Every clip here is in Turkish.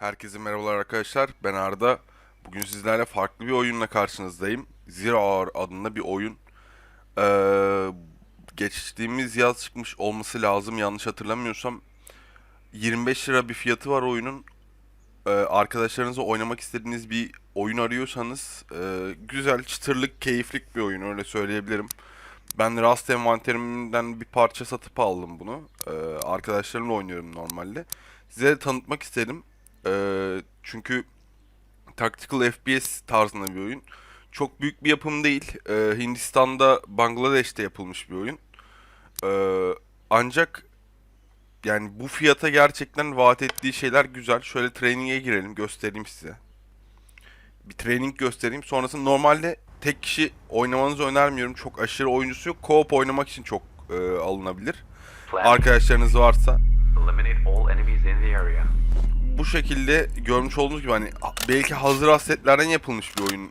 Herkese merhabalar arkadaşlar. Ben Arda. Bugün sizlerle farklı bir oyunla karşınızdayım. Zero Hour adında bir oyun. Ee, geçtiğimiz yaz çıkmış olması lazım yanlış hatırlamıyorsam. 25 lira bir fiyatı var oyunun. Ee, arkadaşlarınızla oynamak istediğiniz bir oyun arıyorsanız e, güzel, çıtırlık, keyiflik bir oyun öyle söyleyebilirim. Ben Rust envanterimden bir parça satıp aldım bunu. Ee, arkadaşlarımla oynuyorum normalde. Size tanıtmak istedim. Ee, çünkü Tactical FPS tarzında bir oyun. Çok büyük bir yapım değil. Ee, Hindistan'da, Bangladeş'te yapılmış bir oyun. Ee, ancak yani bu fiyata gerçekten vaat ettiği şeyler güzel. Şöyle training'e girelim, göstereyim size. Bir training göstereyim. Sonrasında normalde tek kişi oynamanızı önermiyorum. Çok aşırı oyuncusu yok. Co-op oynamak için çok e, alınabilir. Arkadaşlarınız varsa Bu şekilde görmüş olduğunuz gibi hani belki hazır assetlerden yapılmış bir oyun.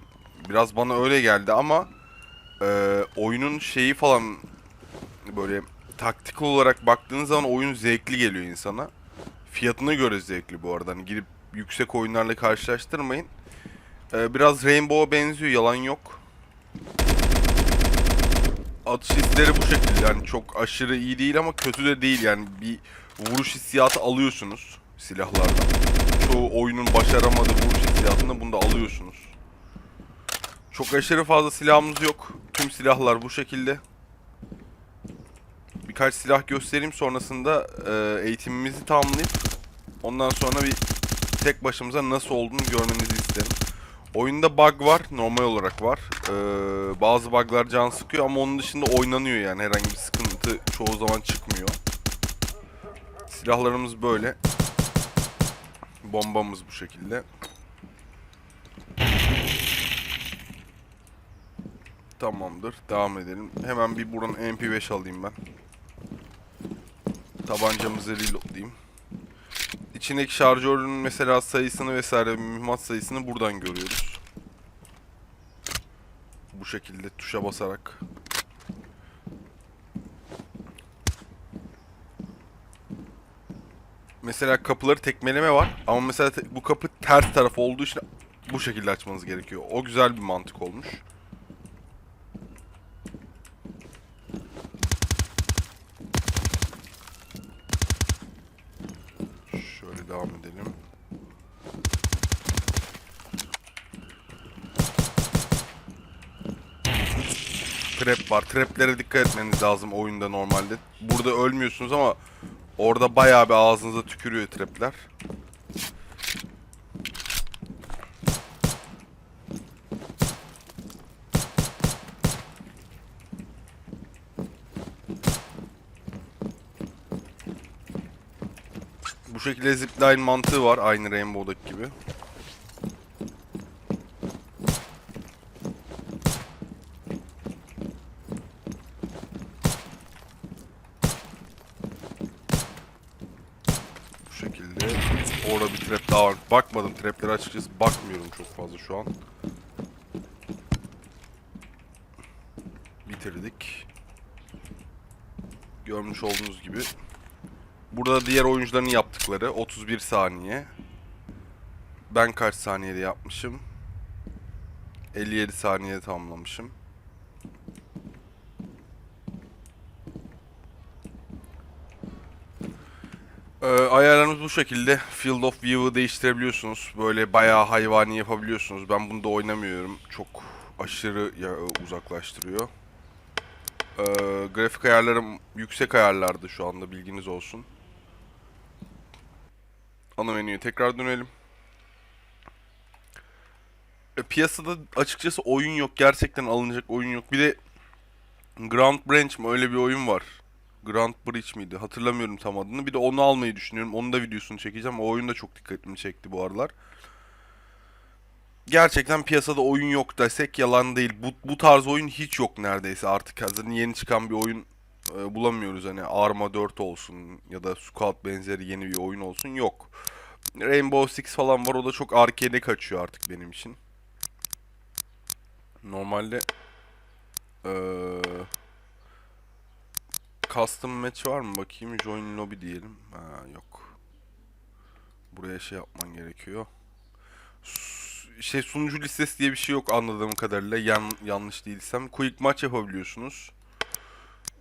Biraz bana öyle geldi ama e, oyunun şeyi falan böyle taktik olarak baktığınız zaman oyun zevkli geliyor insana. Fiyatına göre zevkli bu arada. Hani girip yüksek oyunlarla karşılaştırmayın. E, biraz Rainbow'a benziyor yalan yok. Atış hisleri bu şekilde yani çok aşırı iyi değil ama kötü de değil yani bir vuruş hissiyatı alıyorsunuz silahlardan. Çoğu oyunun başaramadığı vuruş hissiyatını bunda alıyorsunuz. Çok aşırı fazla silahımız yok. Tüm silahlar bu şekilde. Birkaç silah göstereyim sonrasında e, eğitimimizi tamamlayıp ondan sonra bir tek başımıza nasıl olduğunu görmenizi isterim. Oyunda bug var, normal olarak var. Ee, bazı buglar can sıkıyor ama onun dışında oynanıyor yani herhangi bir sıkıntı çoğu zaman çıkmıyor. Silahlarımız böyle. Bombamız bu şekilde. Tamamdır. Devam edelim. Hemen bir buradan MP5 alayım ben. Tabancamızı reloadlayayım. İçindeki şarjörün mesela sayısını vesaire mühimmat sayısını buradan görüyoruz. Bu şekilde tuşa basarak. Mesela kapıları tekmeleme var ama mesela te- bu kapı ters taraf olduğu için bu şekilde açmanız gerekiyor. O güzel bir mantık olmuş. Şöyle devam edelim. Trap var. Traplere dikkat etmeniz lazım oyunda normalde. Burada ölmüyorsunuz ama orada bayağı bir ağzınıza tükürüyor trapler. Bu şekilde zipline mantığı var aynı Rainbow'daki gibi. Şekilde. Orada bir trap daha var. Bakmadım traplere açıkçası bakmıyorum çok fazla şu an. Bitirdik. Görmüş olduğunuz gibi. Burada diğer oyuncuların yaptıkları 31 saniye. Ben kaç saniyede yapmışım? 57 saniyede tamamlamışım. Ee, bu şekilde. Field of View'ı değiştirebiliyorsunuz. Böyle bayağı hayvani yapabiliyorsunuz. Ben bunda oynamıyorum. Çok aşırı uzaklaştırıyor. Ee, grafik ayarlarım yüksek ayarlardı şu anda bilginiz olsun. Ana menüye tekrar dönelim. E, piyasada açıkçası oyun yok. Gerçekten alınacak oyun yok. Bir de Grand Branch mı öyle bir oyun var. Grand Bridge miydi? Hatırlamıyorum tam adını. Bir de onu almayı düşünüyorum. Onun da videosunu çekeceğim. O oyun da çok dikkatimi çekti bu aralar. Gerçekten piyasada oyun yok desek yalan değil. Bu, bu tarz oyun hiç yok neredeyse artık. Hazır yeni çıkan bir oyun e, bulamıyoruz. Hani Arma 4 olsun ya da Squad benzeri yeni bir oyun olsun yok. Rainbow Six falan var o da çok arcade'e kaçıyor artık benim için. Normalde eee custom match var mı bakayım join lobby diyelim. Ha yok. Buraya şey yapman gerekiyor. Şey sunucu listesi diye bir şey yok anladığım kadarıyla. Yan, yanlış değilsem. Quick maç yapabiliyorsunuz.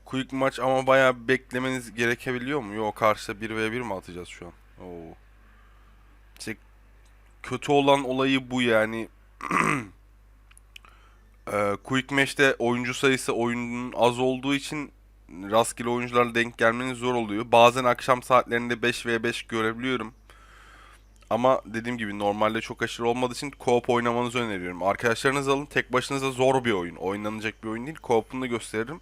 Quick maç ama bayağı beklemeniz gerekebiliyor mu? Yok karşıda 1v1 mi atacağız şu an? Oo. İşte kötü olan olayı bu yani. Ee, Quick Match'te oyuncu sayısı oyunun az olduğu için rastgele oyuncularla denk gelmeniz zor oluyor. Bazen akşam saatlerinde 5v5 görebiliyorum. Ama dediğim gibi normalde çok aşırı olmadığı için co-op oynamanızı öneriyorum. Arkadaşlarınızı alın. Tek başınıza zor bir oyun. Oynanacak bir oyun değil. Co-op'unu da gösteririm.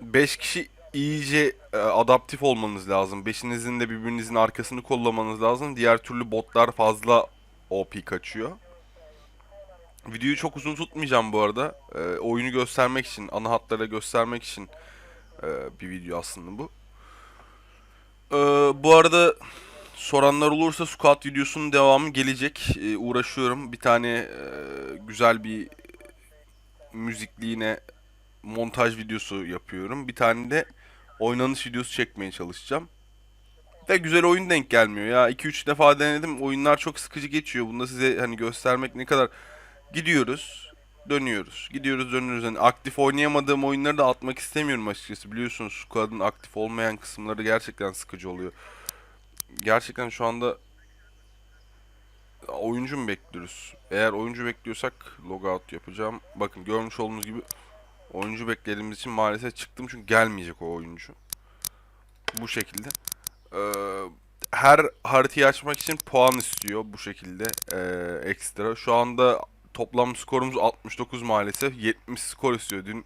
5 kişi iyice e, adaptif olmanız lazım. Beşinizin de birbirinizin arkasını kollamanız lazım. Diğer türlü botlar fazla OP kaçıyor. Videoyu çok uzun tutmayacağım bu arada. E, oyunu göstermek için, ana hatlara göstermek için e, bir video aslında bu. E, bu arada soranlar olursa squat videosunun devamı gelecek. E, uğraşıyorum. Bir tane e, güzel bir müzikli yine montaj videosu yapıyorum. Bir tane de oynanış videosu çekmeye çalışacağım. Ve güzel oyun denk gelmiyor ya. 2-3 defa denedim. Oyunlar çok sıkıcı geçiyor. Bunu da size hani göstermek ne kadar gidiyoruz, dönüyoruz. Gidiyoruz, dönüyoruz. Hani aktif oynayamadığım oyunları da atmak istemiyorum açıkçası. Biliyorsunuz squad'ın aktif olmayan kısımları gerçekten sıkıcı oluyor. Gerçekten şu anda oyuncu mu bekliyoruz? Eğer oyuncu bekliyorsak logout yapacağım. Bakın görmüş olduğunuz gibi oyuncu beklediğimiz için maalesef çıktım çünkü gelmeyecek o oyuncu. Bu şekilde. Ee, her haritayı açmak için puan istiyor bu şekilde ee, ekstra. Şu anda toplam skorumuz 69 maalesef. 70 skor istiyor. Dün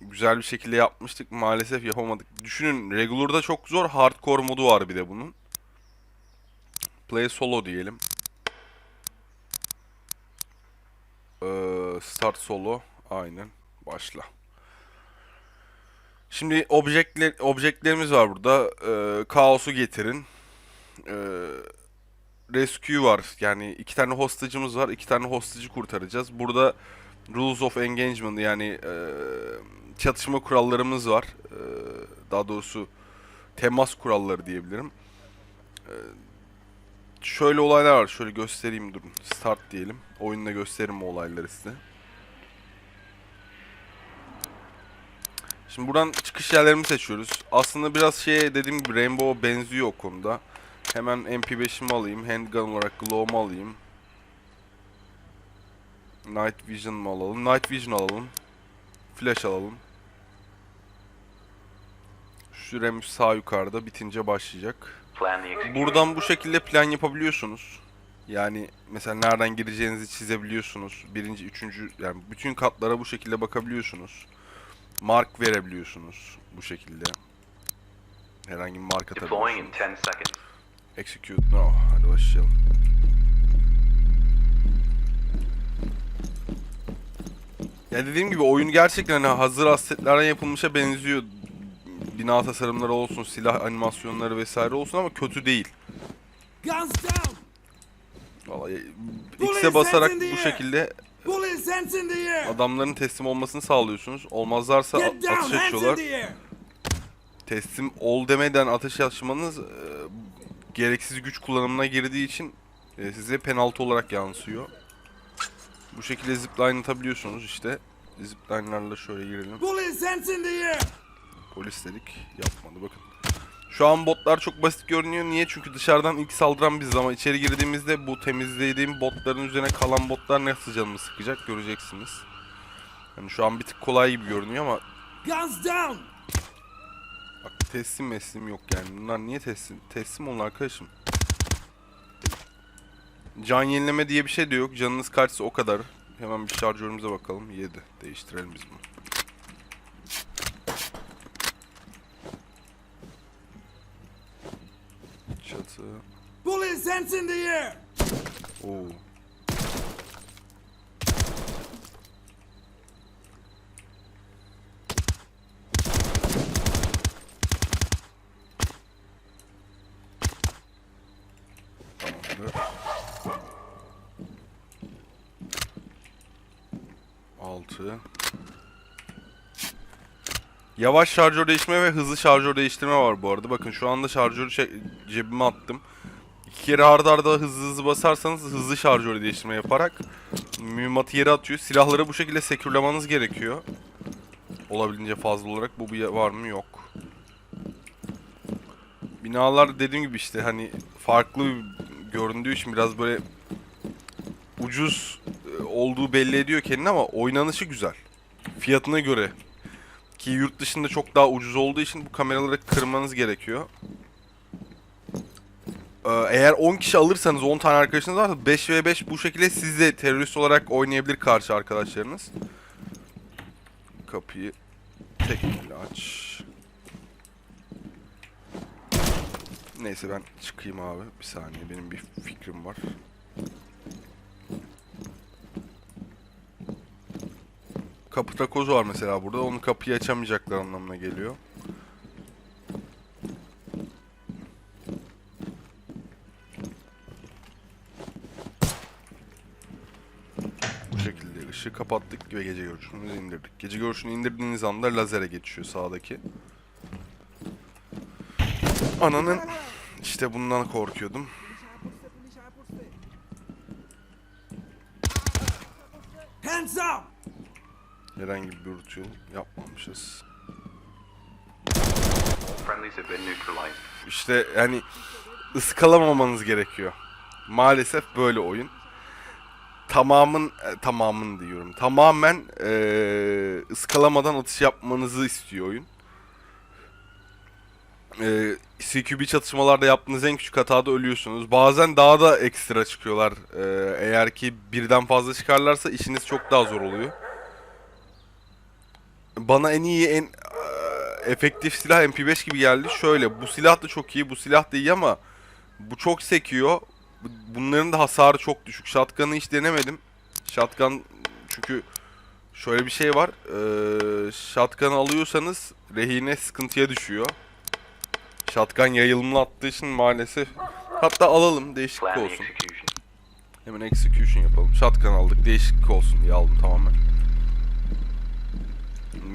güzel bir şekilde yapmıştık. Maalesef yapamadık. Düşünün regular'da çok zor. Hardcore modu var bir de bunun. Play solo diyelim. Ee, start solo. Aynen. Başla. Şimdi objekler, objektlerimiz var burada. Ee, kaosu getirin. Ee, rescue var. Yani iki tane hostage'ımız var. İki tane hostage'ı kurtaracağız. Burada rules of engagement yani e, çatışma kurallarımız var. E, daha doğrusu temas kuralları diyebilirim. E, şöyle olaylar var. Şöyle göstereyim durun. Start diyelim. Oyunda gösteririm o olayları size. Şimdi buradan çıkış yerlerimi seçiyoruz. Aslında biraz şeye dediğim gibi Rainbow benziyor o konuda. Hemen MP5'imi alayım. Handgun olarak Glow'umu alayım. Night Vision mı alalım? Night Vision alalım. Flash alalım. Süremiz sağ yukarıda bitince başlayacak. Buradan bu şekilde plan yapabiliyorsunuz. Yani mesela nereden gireceğinizi çizebiliyorsunuz. Birinci, üçüncü yani bütün katlara bu şekilde bakabiliyorsunuz. Mark verebiliyorsunuz bu şekilde. Herhangi bir mark Deploying Execute now. Hadi başlayalım. Ya dediğim gibi oyun gerçekten hani hazır assetlerden yapılmışa benziyor. Bina tasarımları olsun, silah animasyonları vesaire olsun ama kötü değil. Vallahi X'e basarak bu şekilde adamların teslim olmasını sağlıyorsunuz. Olmazlarsa atış açıyorlar. Teslim ol demeden atış açmanız e, gereksiz güç kullanımına girdiği için e, size penaltı olarak yansıyor. Bu şekilde zipline atabiliyorsunuz işte. Zipline'larla şöyle girelim. Polis dedik. Yapmadı bakın. Şu an botlar çok basit görünüyor. Niye? Çünkü dışarıdan ilk saldıran biziz ama içeri girdiğimizde bu temizlediğim botların üzerine kalan botlar nasıl canımı sıkacak göreceksiniz. Yani şu an bir tık kolay gibi görünüyor ama Guns down! Teslim meslim yok yani. Bunlar niye teslim? Teslim olun arkadaşım. Can yenileme diye bir şey de yok. Canınız kaçsa o kadar. Hemen bir şarjörümüze bakalım. 7. Değiştirelim biz bunu. Çatı. Police hands in the air! Oo. Tamamdır. Altı. Yavaş şarjör değiştirme ve hızlı şarjör değiştirme var bu arada. Bakın şu anda şarjörü çek- cebime attım. İki kere arda arda hızlı hızlı basarsanız hızlı şarjörü değiştirme yaparak mühimmatı yere atıyor. Silahları bu şekilde sekürlemanız gerekiyor. Olabildiğince fazla olarak. Bu var mı? Yok. Binalar dediğim gibi işte hani farklı göründüğü için biraz böyle ucuz e, olduğu belli ediyor kendini ama oynanışı güzel. Fiyatına göre. Ki yurt dışında çok daha ucuz olduğu için bu kameraları kırmanız gerekiyor. Ee, Eğer 10 kişi alırsanız 10 tane arkadaşınız varsa 5 ve 5 bu şekilde siz de terörist olarak oynayabilir karşı arkadaşlarınız. Kapıyı tekmeyle aç. Neyse ben çıkayım abi. Bir saniye benim bir fikrim var. Kapı takozu var mesela burada. Onu kapıyı açamayacaklar anlamına geliyor. Bu şekilde ışığı kapattık ve gece görüşünü indirdik. Gece görüşünü indirdiğiniz anda lazere geçiyor sağdaki. Ananın işte bundan korkuyordum. Hands up! Herhangi bir ritual yapmamışız. İşte yani ıskalamamanız gerekiyor. Maalesef böyle oyun. Tamamın e, tamamın diyorum. Tamamen e, ıskalamadan atış yapmanızı istiyor oyun. E, CQB çatışmalarda yaptığınız en küçük hatada ölüyorsunuz. Bazen daha da ekstra çıkıyorlar. E, eğer ki birden fazla çıkarlarsa işiniz çok daha zor oluyor. Bana en iyi en efektif silah MP5 gibi geldi. Şöyle bu silah da çok iyi, bu silah da iyi ama bu çok sekiyor. Bu- Bunların da hasarı çok düşük. Shotgun'ı hiç denemedim. Shotgun çünkü şöyle bir şey var. Ee, shotgun'ı alıyorsanız rehine sıkıntıya düşüyor. Shotgun yayılımlı attığı için maalesef. Hatta alalım değişiklik olsun. Hemen execution yapalım. Shotgun aldık değişiklik olsun diye aldım tamamen.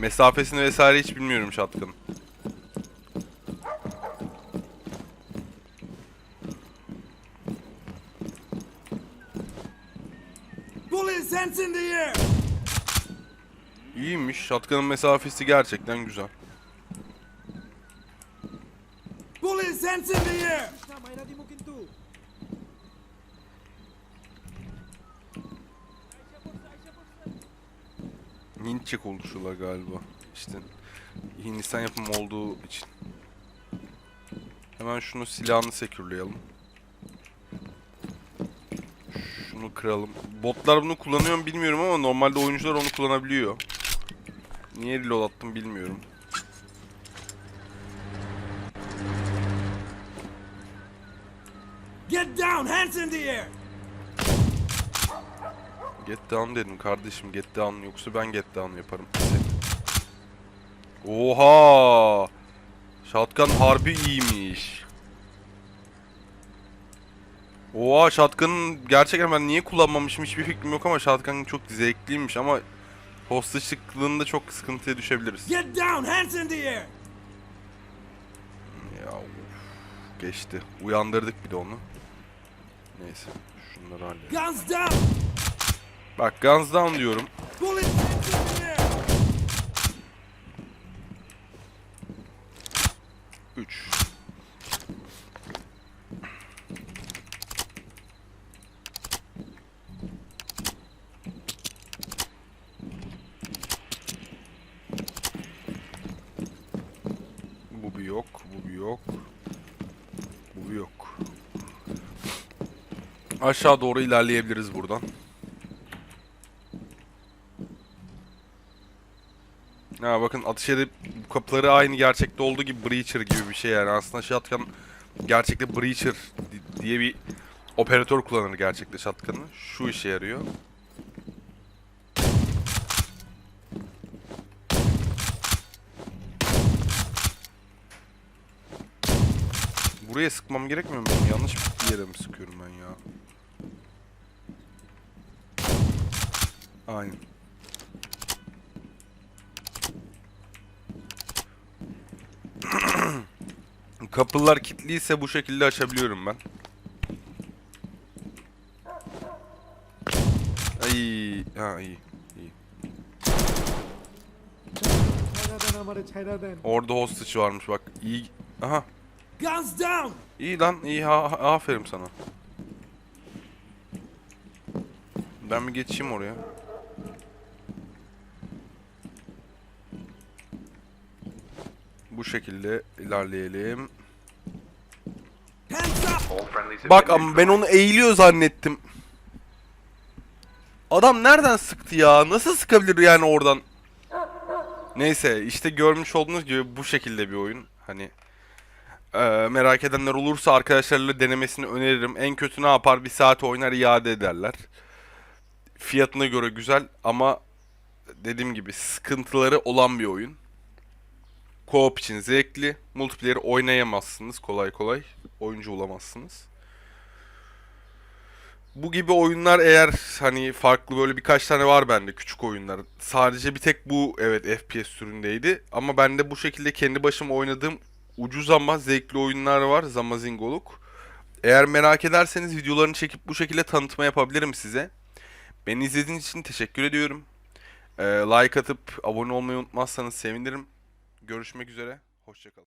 Mesafesini vesaire hiç bilmiyorum air! İyiymiş. Shotgun'ın mesafesi gerçekten güzel. Bullets, hands in the air! Hintçe konuşuyorlar galiba. İşte Hindistan yapımı olduğu için. Hemen şunu silahını sekürleyelim. Şunu kıralım. Botlar bunu kullanıyor mu bilmiyorum ama normalde oyuncular onu kullanabiliyor. Niye reload attım bilmiyorum. Get down, hands in the air! Get down dedim kardeşim get down yoksa ben get down yaparım. Oha! Shotgun harbi iyiymiş. Oha shotgun'ın gerçekten ben niye kullanmamışım hiçbir fikrim yok ama shotgun çok zevkliymiş ama hostage'lıklığında çok sıkıntıya düşebiliriz. Get down, hands in the air! Ya of, geçti. Uyandırdık bir de onu. Neyse şunları halledelim. Guns down! Bak guns down diyorum. 3. Bu bir yok, bu bir yok. Bu bir yok. Aşağı doğru ilerleyebiliriz buradan. Ha bakın atış edip kapıları aynı gerçekte olduğu gibi Breacher gibi bir şey yani. Aslında Shotgun gerçekte Breacher di- diye bir operatör kullanır gerçekte Shotgun'ı. Şu işe yarıyor. Buraya sıkmam gerekmiyor mu? Yanlış bir yere mi sıkıyorum ben ya? Aynen. Kapılar kilitliyse bu şekilde açabiliyorum ben. Ay, ha iyi. iyi. Orada hostage varmış bak. İyi. Aha. Guns down. İyi lan, iyi. Ha, aferin sana. Ben bir geçeyim oraya. Bu şekilde ilerleyelim. Have Bak ama ben onu eğiliyor zannettim. Adam nereden sıktı ya? Nasıl sıkabilir yani oradan? Neyse işte görmüş olduğunuz gibi bu şekilde bir oyun. Hani eee, merak edenler olursa arkadaşlarıyla denemesini öneririm. En kötü ne yapar? Bir saat oynar iade ederler. Fiyatına göre güzel ama dediğim gibi sıkıntıları olan bir oyun. Co-op için zevkli. Multiplayer oynayamazsınız kolay kolay. Oyuncu olamazsınız. Bu gibi oyunlar eğer hani farklı böyle birkaç tane var bende küçük oyunlar. Sadece bir tek bu evet FPS türündeydi. Ama bende bu şekilde kendi başıma oynadığım ucuz ama zevkli oyunlar var. Zamazingoluk. Eğer merak ederseniz videolarını çekip bu şekilde tanıtma yapabilirim size. Beni izlediğiniz için teşekkür ediyorum. Ee, like atıp abone olmayı unutmazsanız sevinirim. Görüşmek üzere. Hoşçakalın.